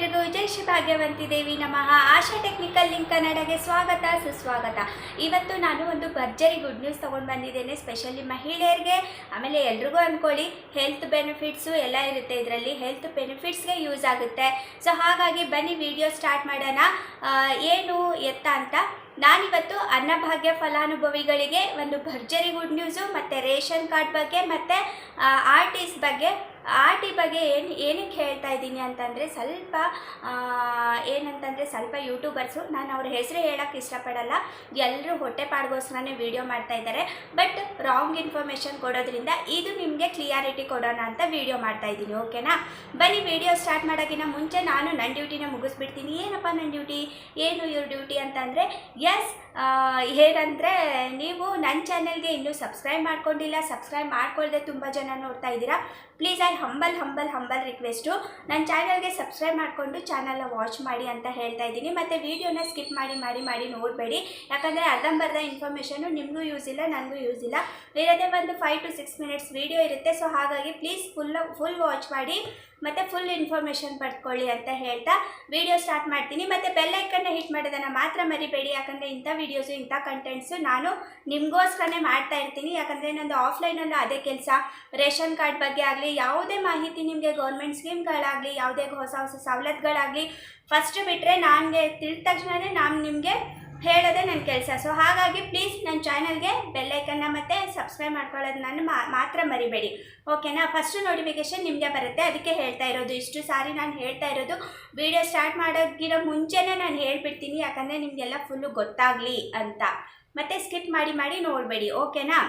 ಎಲ್ರಿಗೂ ಜೈ ಶ್ರೀ ಭಾಗ್ಯವಂತಿ ದೇವಿ ನಮಃ. ಆಶಾ technical link ಕನ್ನಡಗೆ ಸ್ವಾಗತ, ಸುಸ್ವಾಗತ. ಇವತ್ತು ನಾನು ಒಂದು ಭರ್ಜರಿ ಗುಡ್ ನ್ಯೂಸ್ ತೊಗೊಂಡು ಬಂದಿದ್ದೇನೆ ಸ್ಪೆಷಲಿ ಮಹಿಳೆಯರಿಗೆ. ಆಮೇಲೆ ಎಲ್ರಿಗೂ ಅಂದ್ಕೊಳ್ಳಿ ಹೆಲ್ತ್ ಬೆನಿಫಿಟ್ಸು ಎಲ್ಲ ಇರುತ್ತೆ ಇದರಲ್ಲಿ. ಹೆಲ್ತ್ ಬೆನಿಫಿಟ್ಸ್ಗೆ ಯೂಸ್ ಆಗುತ್ತೆ. ಸೊ ಹಾಗಾಗಿ ಬನ್ನಿ ವಿಡಿಯೋ ಸ್ಟಾರ್ಟ್ ಮಾಡೋಣ. ಏನು ಎತ್ತ ಅಂತ. ನಾನಿವತ್ತು ಅನ್ನಭಾಗ್ಯ ಫಲಾನುಭವಿಗಳಿಗೆ ಒಂದು ಭರ್ಜರಿ ಗುಡ್ ನ್ಯೂಸು, ಮತ್ತು ರೇಷನ್ ಕಾರ್ಡ್ ಬಗ್ಗೆ, ಮತ್ತು ಆರ್ ಟಿಸ್ ಬಗ್ಗೆ ಆರ್ ಟಿ ಬಗ್ಗೆ ಏನು, ಏನಕ್ಕೆ ಹೇಳ್ತಾ ಇದ್ದೀನಿ ಅಂತಂದರೆ ಸ್ವಲ್ಪ ಏನಂತಂದರೆ ಸ್ವಲ್ಪ ಯೂಟ್ಯೂಬರ್ಸು ನಾನು ಅವ್ರ ಹೆಸರು ಹೇಳೋಕ್ಕೆ ಇಷ್ಟಪಡಲ್ಲ. ಎಲ್ಲರೂ ಹೊಟ್ಟೆ ಪಾಡ್ಗೋಸ್ಕರನೇ ವೀಡಿಯೋ ಮಾಡ್ತಾ ಇದ್ದಾರೆ. ಬಟ್ ರಾಂಗ್ ಇನ್ಫಾರ್ಮೇಷನ್ ಕೊಡೋದ್ರಿಂದ ಇದು ನಿಮಗೆ ಕ್ಲಿಯಾರಿಟಿ ಕೊಡೋಣ ಅಂತ ವೀಡಿಯೋ ಮಾಡ್ತಾ ಇದ್ದೀನಿ ಓಕೆನಾ ಬನ್ನಿ ವಿಡಿಯೋ ಸ್ಟಾರ್ಟ್ ಮಾಡೋಕ್ಕಿಂತ ಮುಂಚೆ ನಾನು ನನ್ನ ಡ್ಯೂಟಿನ ಮುಗಿಸ್ಬಿಡ್ತೀನಿ. ಏನಪ್ಪ ನನ್ನ ಡ್ಯೂಟಿ ಏನು ಇವ್ರ ಡ್ಯೂಟಿ ಅಂತಂದರೆ ಎಸ್ ಹೇಗಂದರೆ ನೀವು ನನ್ನ ಚಾನೆಲ್ಗೆ ಇನ್ನೂ ಸಬ್ಸ್ಕ್ರೈಬ್ ಮಾಡ್ಕೊಂಡಿಲ್ಲ. ಸಬ್ಸ್ಕ್ರೈಬ್ ಮಾಡ್ಕೊಳ್ಳದೆ ತುಂಬ ಜನ ನೋಡ್ತಾ ಇದ್ದೀರಾ. Please I humble humble humble request ನನ್ನ ಚಾನಲ್ಗೆ ಸಬ್ಸ್ಕ್ರೈಬ್ ಮಾಡಿಕೊಂಡು ಚಾನಲ್ನ ವಾಚ್ ಮಾಡಿ ಅಂತ ಹೇಳ್ತಾ ಇದ್ದೀನಿ. ಮತ್ತು ವೀಡಿಯೋನ ಸ್ಕಿಪ್ ಮಾಡಿ ಮಾಡಿ ಮಾಡಿ ನೋಡಬೇಡಿ. ಯಾಕಂದರೆ ಅರ್ಧಂಬರ್ಧ ಇನ್ಫಾರ್ಮೇಷನು ನಿಮಗೂ ಯೂಸ್ ಇಲ್ಲ ನನಗೂ ಯೂಸ್ ಇಲ್ಲ. ಇರೋದೇ ಒಂದು five to six minutes video ಇರುತ್ತೆ. ಸೊ ಹಾಗಾಗಿ ಪ್ಲೀಸ್ ಫುಲ್ ಫುಲ್ ವಾಚ್ ಮಾಡಿ. ಮತ್ತು ಫುಲ್ ಇನ್ಫಾರ್ಮೇಷನ್ ಪಡ್ಕೊಳ್ಳಿ ಅಂತ ಹೇಳ್ತಾ ವಿಡಿಯೋ ಸ್ಟಾರ್ಟ್ ಮಾಡ್ತೀನಿ. ಮತ್ತು ಬೆಲ್ಲೈಕನ್ನ ಹಿಟ್ ಮಾಡೋದನ್ನು ಮಾತ್ರ ಮರಿಬೇಡಿ. ಯಾಕಂದರೆ ಇಂಥ ವೀಡಿಯೋಸು ಇಂಥ ಕಂಟೆಂಟ್ಸು ನಾನು ನಿಮಗೋಸ್ಕರನೇ ಮಾಡ್ತಾ ಇರ್ತೀನಿ. ಯಾಕಂದರೆ ನಂದು ಆಫ್ಲೈನಲ್ಲೂ ಅದೇ ಕೆಲಸ. ರೇಷನ್ ಕಾರ್ಡ್ ಬಗ್ಗೆ ಆಗಲಿ, ಯಾವುದೇ ಮಾಹಿತಿ ನಿಮಗೆ ಗೌರ್ಮೆಂಟ್ ಸ್ಕೀಮ್ಗಳಾಗಲಿ ಯಾವುದೇ ಹೊಸ ಹೊಸ ಸವಲತ್ತುಗಳಾಗಲಿ ಫಸ್ಟ್ ಬಿಟ್ಟರೆ ನನಗೆ ತಿಳಿದ ತಕ್ಷಣವೇ ನಾನು ನಿಮಗೆ ಹೇಳೋದೇ ನನ್ನ ಕೆಲಸ. ಸೊ ಹಾಗಾಗಿ ಪ್ಲೀಸ್ ನನ್ನ ಚಾನಲ್ಗೆ ಬೆಲ್ಲೈಕನ್ನ ಮತ್ತು ಸಬ್ಸ್ಕ್ರೈಬ್ ಮಾಡ್ಕೊಳ್ಳೋದು ನಾನು ಮಾತ್ರ ಮರಿಬೇಡಿ. ಓಕೆನಾ ಫಸ್ಟು ನೋಟಿಫಿಕೇಷನ್ ನಿಮಗೆ ಬರುತ್ತೆ. ಅದಕ್ಕೆ ಹೇಳ್ತಾ ಇರೋದು. ಇಷ್ಟು ಸಾರಿ ನಾನು ಹೇಳ್ತಾ ಇರೋದು. ವಿಡಿಯೋ ಸ್ಟಾರ್ಟ್ ಮಾಡೋಕ್ಕಿರೋ ಮುಂಚೆನೇ ನಾನು ಹೇಳ್ಬಿಡ್ತೀನಿ. ಯಾಕಂದರೆ ನಿಮಗೆಲ್ಲ ಫುಲ್ಲು ಗೊತ್ತಾಗಲಿ ಅಂತ. ಮತ್ತು ಸ್ಕಿಪ್ ಮಾಡಿ ಮಾಡಿ ನೋಡಬೇಡಿ. ಓಕೆನಾ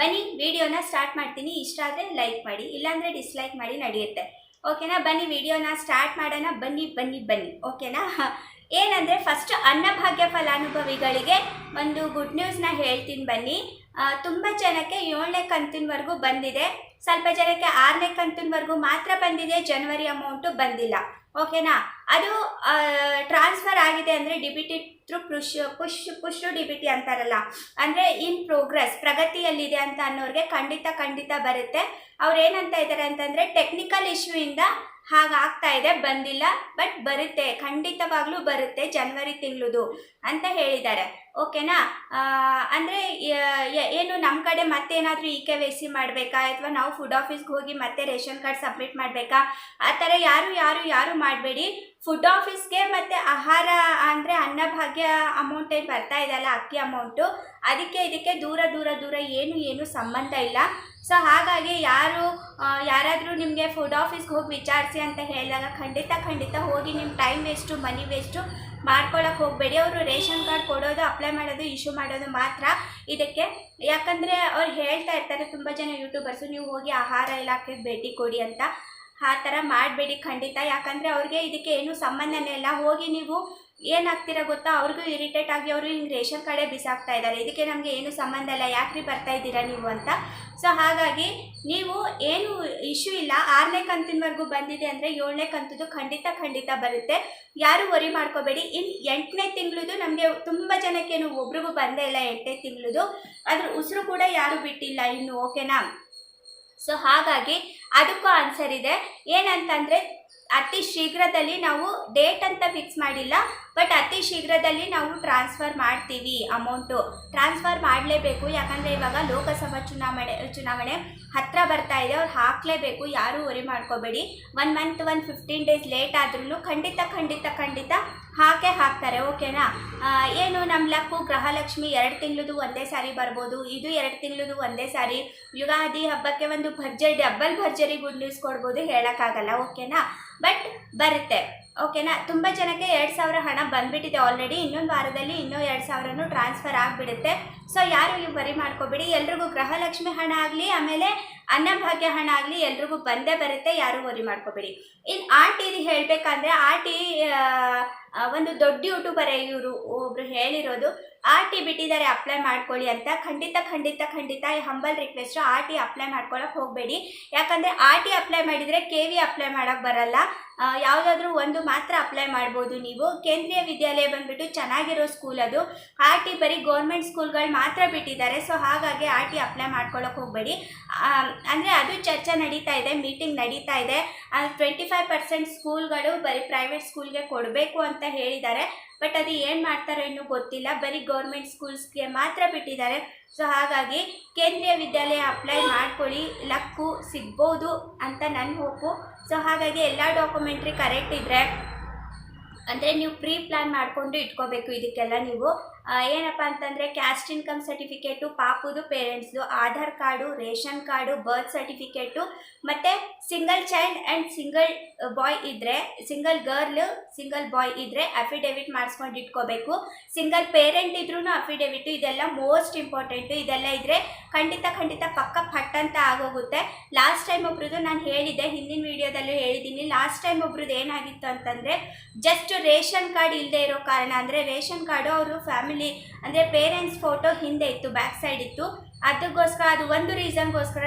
ಬನ್ನಿ ವಿಡಿಯೋನ ಸ್ಟಾರ್ಟ್ ಮಾಡ್ತೀನಿ. ಇಷ್ಟ ಆದರೆ ಲೈಕ್ ಮಾಡಿ. ಇಲ್ಲಾಂದರೆ ಡಿಸ್ಲೈಕ್ ಮಾಡಿ ನಡೆಯುತ್ತೆ. ಓಕೆನಾ ಬನ್ನಿ ವಿಡಿಯೋನ ಸ್ಟಾರ್ಟ್ ಮಾಡೋಣ. ಬನ್ನಿ ಬನ್ನಿ ಬನ್ನಿ. ಓಕೆನಾ ಏನಂದರೆ ಫಸ್ಟ್ ಅನ್ನಭಾಗ್ಯ ಫಲಾನುಭವಿಗಳಿಗೆ ಒಂದು ಗುಡ್ ನ್ಯೂಸ್ನ ಹೇಳ್ತೀನಿ ಬನ್ನಿ. ತುಂಬ ಜನಕ್ಕೆ ಏಳನೇ ಕಂತಿನವರೆಗೂ ಬಂದಿದೆ. ಸ್ವಲ್ಪ ಜನಕ್ಕೆ ಆರನೇ ಕಂತಿನವರೆಗೂ ಮಾತ್ರ ಬಂದಿದೆ. ಜನವರಿ ಅಮೌಂಟು ಬಂದಿಲ್ಲ. ಓಕೆನಾ ಅದು ಟ್ರಾನ್ಸ್ಫರ್ ಆಗಿದೆ ಅಂದರೆ DBT through push push push D B ಅಂತಾರಲ್ಲ. ಅಂದರೆ ಇನ್ ಪ್ರೋಗ್ರೆಸ್ ಪ್ರಗತಿಯಲ್ಲಿದೆ ಅಂತ ಅನ್ನೋರಿಗೆ ಖಂಡಿತ ಖಂಡಿತ ಬರುತ್ತೆ. ಅವ್ರು ಏನಂತ ಇದ್ದಾರೆ ಅಂತಂದರೆ ಟೆಕ್ನಿಕಲ್ ಇಶ್ಯೂಯಿಂದ ಹಾಗಾಗ್ತಾ ಇದೆ, ಬಂದಿಲ್ಲ ಬಟ್ ಬರುತ್ತೆ, ಖಂಡಿತವಾಗ್ಲೂ ಬರುತ್ತೆ ಜನವರಿ ತಿಂಗಳದು ಅಂತ ಹೇಳಿದ್ದಾರೆ. ಓಕೆನಾ ಅಂದರೆ ಏನು ನಮ್ಮ ಕಡೆ ಮತ್ತೇನಾದರೂ ಇ ಕೆ ವೈ ಸಿ ಮಾಡಬೇಕಾ? ಅಥವಾ ನಾವು ಫುಡ್ ಆಫೀಸ್ಗೆ ಹೋಗಿ ಮತ್ತೆ ರೇಷನ್ ಕಾರ್ಡ್ ಸಬ್ಮಿಟ್ ಮಾಡಬೇಕಾ? ಆ ಥರ ಯಾರು ಯಾರು ಯಾರು ಮಾಡಬೇಡಿ. ಫುಡ್ ಆಫೀಸ್ಗೆ ಮತ್ತು ಆಹಾರ ಅಂದರೆ ಅನ್ನಭಾಗ್ಯ ಅಮೌಂಟ್ ಏನು ಬರ್ತಾ ಇದೆಯಲ್ಲ, ಅಕ್ಕಿ ಅಮೌಂಟು ಅದಕ್ಕೆ, ಇದಕ್ಕೆ ದೂರ ದೂರ ದೂರ ಏನು ಏನು ಸಂಬಂಧ ಇಲ್ಲ. ಸೊ ಹಾಗಾಗಿ ಯಾರು ಯಾರಾದರೂ ನಿಮಗೆ ಫುಡ್ ಆಫೀಸ್ಗೆ ಹೋಗಿ ವಿಚಾರಿಸಿ ಅಂತ ಹೇಳಿದಾಗ ಖಂಡಿತ ಖಂಡಿತ ಹೋಗಿ ನಿಮ್ಮ ಟೈಮ್ ವೇಸ್ಟು ಮನಿ ವೇಸ್ಟು ಮಾಡ್ಕೊಳ್ಳೋಕೆ ಹೋಗಬೇಡಿ. ಅವರು ರೇಷನ್ ಕಾರ್ಡ್ ಕೊಡೋದು ಅಪ್ಲೈ ಮಾಡೋದು ಇಶ್ಯೂ ಮಾಡೋದು ಮಾತ್ರ. ಇದಕ್ಕೆ ಯಾಕಂದರೆ ಅವ್ರು ಹೇಳ್ತಾ ಇರ್ತಾರೆ, ತುಂಬ ಜನ ಯೂಟ್ಯೂಬರ್ಸು ನೀವು ಹೋಗಿ ಆಹಾರ ಇಲಾಖೆಗೆ ಭೇಟಿ ಕೊಡಿ ಅಂತ. ಆ ಥರ ಮಾಡಬೇಡಿ ಖಂಡಿತ. ಯಾಕಂದರೆ ಅವ್ರಿಗೆ ಇದಕ್ಕೆ ಏನೂ ಸಂಬಂಧನೇ ಇಲ್ಲ. ಹೋಗಿ ನೀವು ಏನಾಗ್ತೀರಾ ಗೊತ್ತಾ? ಅವ್ರಿಗೂ ಇರಿಟೇಟ್ ಆಗಿ ಅವರು ಹಿಂಗೆ ರೇಷನ್ ಕಡೆ ಬಿಸಾಕ್ತಾ ಇದ್ದಾರೆ ಇದಕ್ಕೆ ನಮಗೆ ಏನು ಸಂಬಂಧ ಇಲ್ಲ. ಯಾಕ್ರಿ ಬರ್ತಾ ಇದ್ದೀರಾ ನೀವು ಅಂತ? ಸೊ ಹಾಗಾಗಿ ನೀವು ಏನು ಇಶ್ಯೂ ಇಲ್ಲ. ಆರನೇ ಕಂತಿನವರೆಗೂ ಬಂದಿದೆ ಅಂದರೆ ಏಳನೇ ಕಂತದ್ದು ಖಂಡಿತ ಖಂಡಿತ ಬರುತ್ತೆ. ಯಾರು ವರಿ ಮಾಡ್ಕೋಬೇಡಿ. ಇನ್ನು ಎಂಟನೇ ತಿಂಗಳದು ನಮಗೆ ತುಂಬ ಜನಕ್ಕೇನು ಒಬ್ರಿಗೂ ಬಂದೇ ಇಲ್ಲ ಎಂಟನೇ ತಿಂಗಳದು ಅದ್ರ ಉಸಿರು ಕೂಡ ಯಾರು ಬಿಟ್ಟಿಲ್ಲ ಇನ್ನು ಓಕೆನಾ ಸೊ ಹಾಗಾಗಿ ಅದಕ್ಕೂ ಆನ್ಸರ್ ಇದೆ. ಏನಂತಂದರೆ ಅತಿ ಶೀಘ್ರದಲ್ಲಿ ನಾವು ಡೇಟ್ ಅಂತ ಫಿಕ್ಸ್ ಮಾಡಿಲ್ಲ ಬಟ್ ಅತಿ ಶೀಘ್ರದಲ್ಲಿ ನಾವು ಟ್ರಾನ್ಸ್ಫರ್ ಮಾಡ್ತೀವಿ ಅಮೌಂಟು ಟ್ರಾನ್ಸ್ಫರ್ ಮಾಡಲೇಬೇಕು, ಯಾಕಂದರೆ ಇವಾಗ ಲೋಕಸಭಾ ಚುನಾವಣೆ ಚುನಾವಣೆ ಹತ್ತಿರ ಬರ್ತಾ ಇದೆ, ಅವ್ರು ಹಾಕಲೇಬೇಕು, ಯಾರೂ ವರಿ ಮಾಡ್ಕೋಬೇಡಿ. One month one fifteen days late ಆದ್ರೂ ಖಂಡಿತ ಖಂಡಿತ ಖಂಡಿತ ಹಾಕೇ ಹಾಕ್ತಾರೆ, ಓಕೆನಾ? ಏನು ನಮ್ಮ ಲಕ್ಕು ಗೃಹಲಕ್ಷ್ಮಿ ಎರಡು ತಿಂಗಳದು ಒಂದೇ ಸಾರಿ ಬರ್ಬೋದು, ಇದು ಎರಡು ತಿಂಗಳದು ಒಂದೇ ಸಾರಿ. ಯುಗಾದಿ ಹಬ್ಬಕ್ಕೆ ಒಂದು ಭರ್ಜರಿ ಡಬ್ಬಲ್ ಭರ್ಜರಿ ಗುಡ್ ನ್ಯೂಸ್ ಕೊಡ್ಬೋದು ಹೇಳೋಕ್ಕಾಗಲ್ಲ, ಓಕೆನಾ? ಬಟ್ ಬರುತ್ತೆ, ಓಕೆನಾ? ತುಂಬ ಜನಕ್ಕೆ ಎರಡು ಸಾವಿರ ಹಣ ಬಂದುಬಿಟ್ಟಿದೆ ಆಲ್ರೆಡಿ ಇನ್ನೊಂದು ವಾರದಲ್ಲಿ ಇನ್ನೂ ಎರಡು ಸಾವಿರನೂ ಟ್ರಾನ್ಸ್ಫರ್ ಆಗಿಬಿಡುತ್ತೆ. ಸೊ ಯಾರು ನೀವು ಬರಿ ಮಾಡ್ಕೋಬೇಡಿ, ಎಲ್ರಿಗೂ ಗೃಹಲಕ್ಷ್ಮಿ ಹಣ ಆಗಲಿ, ಆಮೇಲೆ ಅನ್ನಭಾಗ್ಯ ಹಣ ಆಗಲಿ ಎಲ್ರಿಗೂ ಬಂದೇ ಬರುತ್ತೆ, ಯಾರು ವರಿ ಮಾಡ್ಕೋಬೇಡಿ. ಇನ್ನು ಆರ್ ಟಿದು ಹೇಳಬೇಕಂದ್ರೆ ಆರ್ ಟಿ ಒಂದು ದೊಡ್ಡ ಯೂಟ್ಯೂಬರೇ ಇವರು ಒಬ್ರು ಹೇಳಿರೋದು ಆರ್ ಟಿ ಬಿಟ್ಟಿದ್ದಾರೆ ಅಪ್ಲೈ ಮಾಡ್ಕೊಳ್ಳಿ ಅಂತ. ಖಂಡಿತ ಖಂಡಿತ ಖಂಡಿತ, ಈ humble request R T apply ಮಾಡ್ಕೊಳಕ್ಕೆ ಹೋಗಬೇಡಿ. ಯಾಕಂದರೆ ಆರ್ ಟಿ ಅಪ್ಲೈ ಮಾಡಿದರೆ ಕೆ ವಿ ಅಪ್ಲೈ ಮಾಡೋಕ್ಕೆ ಬರಲ್ಲ. ಯಾವುದಾದ್ರೂ ಒಂದು ಮಾತ್ರ ಅಪ್ಲೈ ಮಾಡ್ಬೋದು ನೀವು. ಕೇಂದ್ರೀಯ ವಿದ್ಯಾಲಯ ಬಂದ್ಬಿಟ್ಟು ಚೆನ್ನಾಗಿರೋ ಸ್ಕೂಲ್ ಅದು. ಆರ್ ಟಿ ಬರೀ ಗೌರ್ಮೆಂಟ್ ಸ್ಕೂಲ್ಗಳು ಮಾತ್ರ ಬಿಟ್ಟಿದ್ದಾರೆ. ಸೊ ಹಾಗಾಗಿ ಆರ್ ಟಿ ಅಪ್ಲೈ ಮಾಡ್ಕೊಳ್ಳೋಕೆ ಹೋಗಬೇಡಿ ಅಂದರೆ ಅದು ಚರ್ಚೆ ನಡೀತಾ ಇದೆ ಮೀಟಿಂಗ್ ನಡೀತಾ ಇದೆ. ಟ್ವೆಂಟಿ ಫೈವ್ ಪರ್ಸೆಂಟ್ ಸ್ಕೂಲ್ಗಳು ಬರೀ ಪ್ರೈವೇಟ್ ಸ್ಕೂಲ್ಗೆ ಕೊಡಬೇಕು ಅಂತ ಹೇಳಿದ್ದಾರೆ. ಬಟ್ ಅದು ಏನು ಮಾಡ್ತಾರೆ ಇನ್ನೂ ಗೊತ್ತಿಲ್ಲ. ಬರೀ ಗೌರ್ಮೆಂಟ್ ಸ್ಕೂಲ್ಸ್ಗೆ ಮಾತ್ರ ಬಿಟ್ಟಿದ್ದಾರೆ. ಸೊ ಹಾಗಾಗಿ ಕೇಂದ್ರೀಯ ವಿದ್ಯಾಲಯ ಅಪ್ಲೈ ಮಾಡ್ಕೊಳ್ಳಿ. ಲಕ್ಕು ಸಿಗ್ಬೋದು ಅಂತ ನನ್ನ ಹೋಪು ಸೊ ಹಾಗಾಗಿ ಎಲ್ಲ ಡಾಕ್ಯುಮೆಂಟ್ರಿ ಕರೆಕ್ಟ್ ಇದ್ದರೆ ಅಂದರೆ ನೀವು ಪ್ರೀ ಪ್ಲ್ಯಾನ್ ಮಾಡಿಕೊಂಡು ಇಟ್ಕೋಬೇಕು ಇದಕ್ಕೆಲ್ಲ ನೀವು. ಏನಪ್ಪ ಅಂತಂದರೆ ಕ್ಯಾಸ್ಟ್ ಇನ್ಕಮ್ ಸರ್ಟಿಫಿಕೇಟು ಪಾಪುದು ಪೇರೆಂಟ್ಸ್ದು Aadhaar card, ration card birth certificate ಮತ್ತು single child and single boy ಇದ್ದರೆ ಸಿಂಗಲ್ ಗರ್ಲ್ ಸಿಂಗಲ್ ಬಾಯ್ ಇದ್ದರೆ ಅಫಿಡೇವಿಟ್ ಮಾಡಿಸ್ಕೊಂಡು ಇಟ್ಕೋಬೇಕು. ಸಿಂಗಲ್ ಪೇರೆಂಟ್ ಇದ್ರೂ ಅಫಿಡೇವಿಟು ಇದೆಲ್ಲ ಮೋಸ್ಟ್ ಇಂಪಾರ್ಟೆಂಟು ಇದೆಲ್ಲ ಇದ್ದರೆ ಖಂಡಿತ ಖಂಡಿತ ಪಕ್ಕ ಪಟ್ ಅಂತ ಆಗೋಗುತ್ತೆ. ಲಾಸ್ಟ್ ಟೈಮ್ ಒಬ್ರದ್ದು ನಾನು ಹೇಳಿದ್ದೆ, ಹಿಂದಿನ ವೀಡಿಯೋದಲ್ಲೂ ಹೇಳಿದ್ದೀನಿ. ಲಾಸ್ಟ್ ಟೈಮ್ ಒಬ್ರದ್ದು ಏನಾಗಿತ್ತು ಅಂತಂದರೆ ಜಸ್ಟ್ ರೇಷನ್ ಕಾರ್ಡ್ ಇಲ್ಲದೆ ಇರೋ ಕಾರಣ, ಅಂದರೆ ರೇಷನ್ ಕಾರ್ಡು ಅವರು ಫ್ಯಾಮಿಲಿ ಅಂದರೆ ಪೇರೆಂಟ್ಸ್ ಫೋಟೋ ಹಿಂದೆ ಇತ್ತು ಬ್ಯಾಕ್ ಸೈಡ್ ಇತ್ತು. ಅದಕ್ಕೋಸ್ಕರ ಅದು ಒಂದು ರೀಸನ್ಗೋಸ್ಕರ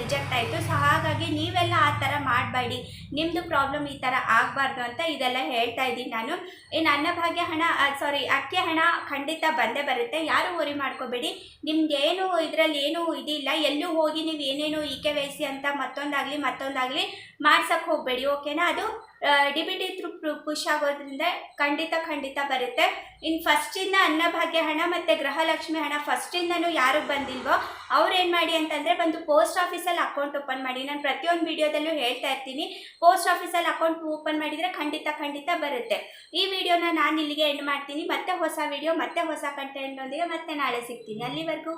ರಿಜೆಕ್ಟ್ ಆಯಿತು. ಸೊ ಹಾಗಾಗಿ ನೀವೆಲ್ಲ ಆ ಥರ ಮಾಡಬೇಡಿ. ನಿಮ್ಮದು ಪ್ರಾಬ್ಲಮ್ ಈ ಥರ ಆಗಬಾರ್ದು ಅಂತ ಇದೆಲ್ಲ ಹೇಳ್ತಾ ಇದ್ದೀನಿ ನಾನು. ಇನ್ನು ಅನ್ನಭಾಗ್ಯ ಹಣ ಸಾರಿ ಅಕ್ಕಿ ಹಣ ಖಂಡಿತ ಬಂದೇ ಬರುತ್ತೆ. ಯಾರು ವರಿ ಮಾಡ್ಕೋಬೇಡಿ. ನಿಮ್ಗೆ ಏನು ಇದರಲ್ಲಿ ಏನೂ ಇದಿಲ್ಲ. ಎಲ್ಲೂ ಹೋಗಿ ನೀವು ಏನೇನು ಇ ಕೆ ವೈ ಅಂತ ಮತ್ತೊಂದಾಗಲಿ ಮತ್ತೊಂದಾಗಲಿ ಮಾಡ್ಸೋಕ್ಕೆ ಹೋಗಬೇಡಿ ಓಕೆನಾ ಅದು D B T through push ಆಗೋದ್ರಿಂದ ಖಂಡಿತ ಖಂಡಿತ ಬರುತ್ತೆ. ಇನ್ನು ಫಸ್ಟಿಂದ ಅನ್ನಭಾಗ್ಯ ಹಣ ಮತ್ತು ಗೃಹಲಕ್ಷ್ಮಿ ಹಣ ಫಸ್ಟಿಂದನೂ ಯಾರಿಗೆ ಬಂದಿಲ್ವೋ ಅವ್ರು ಏನು ಮಾಡಿ ಅಂತಂದರೆ ಬಂದು ಪೋಸ್ಟ್ ಆಫೀಸಲ್ಲಿ ಅಕೌಂಟ್ ಓಪನ್ ಮಾಡಿ. ನಾನು ಪ್ರತಿಯೊಂದು ವಿಡಿಯೋದಲ್ಲೂ ಹೇಳ್ತಾ ಇರ್ತೀನಿ ಪೋಸ್ಟ್ ಆಫೀಸಲ್ಲಿ ಅಕೌಂಟ್ ಓಪನ್ ಮಾಡಿದರೆ ಖಂಡಿತ ಖಂಡಿತ ಬರುತ್ತೆ. ಈ ವಿಡಿಯೋನ ನಾನು ಇಲ್ಲಿಗೆ ಎಂಡ್ ಮಾಡ್ತೀನಿ. ಮತ್ತೆ ಹೊಸ ವಿಡಿಯೋ, ಮತ್ತೆ ಹೊಸ ಕಂಟೆಂಟ್ನೊಂದಿಗೆ ಮತ್ತೆ ನಾಳೆ ಸಿಗ್ತೀನಿ. ಅಲ್ಲಿವರೆಗೂ.